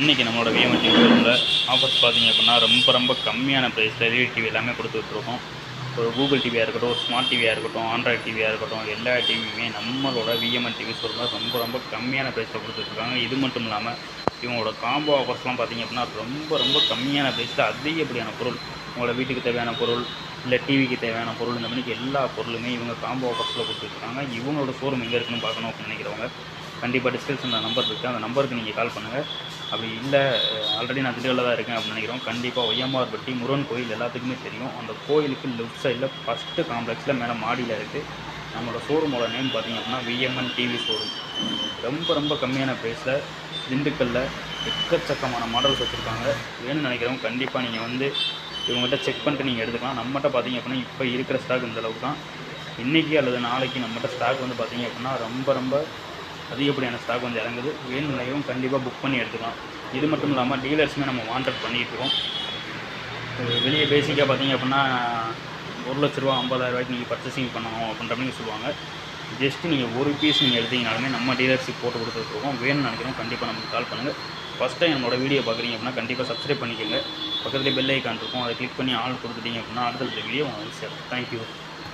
இன்றைக்கி நம்மளோட விஎம்ஐ டிவியில் ஆஃபர்ஸ் பார்த்தீங்க அப்படின்னா ரொம்ப ரொம்ப கம்மியான ப்ரைஸில் எல்இடி டிவி எல்லாமே கொடுத்துட்ருக்கோம் ஒரு கூகுள் டிவியாக இருக்கட்டும் ஒரு ஸ்மார்ட் டிவியாக இருக்கட்டும் ஆண்ட்ராய்ட் டிவியாக இருக்கட்டும் எல்லா டிவியுமே நம்மளோட விஎம்என் டிவி சொல்கிறது ரொம்ப ரொம்ப கம்மியான ப்ரைஸில் கொடுத்துட்ருக்காங்க இது மட்டும் இல்லாமல் இவங்களோட காம்போ ஆஃபர்ஸ்லாம் பார்த்தீங்க அப்படின்னா ரொம்ப ரொம்ப கம்மியான ப்ரைஸில் அதிகப்படியான பொருள் உங்களோட வீட்டுக்கு தேவையான பொருள் இல்லை டிவிக்கு தேவையான பொருள் இந்த மாதிரி எல்லா பொருளுமே இவங்க காம்போ ஆஃபர்ஸில் கொடுத்துட்ருக்காங்க இவங்களோட ஷோரூம் எங்கே இருக்குன்னு பார்க்கணும் அப்படின்னு நினைக்கிறவங்க கண்டிப்பாக டிஸ்கிரிப்ஷனில் நம்பர் இருக்குது அந்த நம்பருக்கு நீங்கள் கால் பண்ணுங்கள் அப்படி இல்லை ஆல்ரெடி நான் திண்டுக்கல்ல தான் இருக்கேன் அப்படின்னு நினைக்கிறோம். கண்டிப்பாக ஒய்யம்மார் பட்டி முருகன் கோயில் எல்லாத்துக்குமே தெரியும். அந்த கோயிலுக்கு லெஃப்ட் சைடில் ஃபஸ்ட்டு காம்ப்ளெக்ஸில் மேலே மாடியில் இருக்குது நம்மளோட ஷோரூமோட நேம் பார்த்தீங்க அப்படின்னா விஎம்என் டிவி ஷோரூம் ரொம்ப ரொம்ப கம்மியான ப்ரைஸில் திண்டுக்கல்லில் எக்கச்சக்கமான மாடல்ஸ் வச்சுருக்காங்க. வேணும்னு நினைக்கிறவங்க கண்டிப்பாக நீங்கள் வந்து இவங்ககிட்ட செக் பண்ணிட்டு நீங்கள் எடுத்துக்கலாம். நம்மகிட்ட பார்த்தீங்க அப்படின்னா இப்போ இருக்கிற ஸ்டாக் இந்த அளவுக்கு தான். இன்றைக்கி அல்லது நாளைக்கு நம்மகிட்ட ஸ்டாக் வந்து பார்த்தீங்க அப்படின்னா ரொம்ப ரொம்ப அதிகப்படியான ஸ்டாக் வந்து இறங்குது. வேணும் கண்டிப்பாக புக் பண்ணி எடுத்துக்கலாம். இது மட்டும் இல்லாமல் டீலர்ஸுமே நம்ம வாண்டட் பண்ணிட்டுருக்கோம் வெளியே பேசிக்காக பார்த்தீங்க அப்படின்னா ஒரு லட்ச ரூபா ஐம்பதாயிரம் ரூபாய்க்கு நீங்கள் பர்ச்சேசிங் பண்ணணும் அப்படின்ற மாதிரி சொல்லுவாங்க. ஜஸ்ட் நீங்கள் ஒரு பீஸ் நீங்கள் எடுத்தீங்கனாலுமே நம்ம டீலர்ஸுக்கு போட்டு கொடுத்துருக்கோம் வேணும்னு நினைக்கிறோம் கண்டிப்பாக நமக்கு கால் பண்ணுங்கள் ஃபஸ்ட் டைம் நம்மளோட வீடியோ பார்க்குறீங்க அப்படின்னா கண்டிப்பாக சப்ஸ்கிரைப் பண்ணிக்கோங்க. பக்கத்துலேயே பெல் ஐக்கான் இருக்கும். அதை கிளிக் பண்ணி ஆள் கொடுத்துட்டீங்க அப்படின்னா அடுத்த வீடியோ உங்களுக்கு சேரும். தேங்க்யூ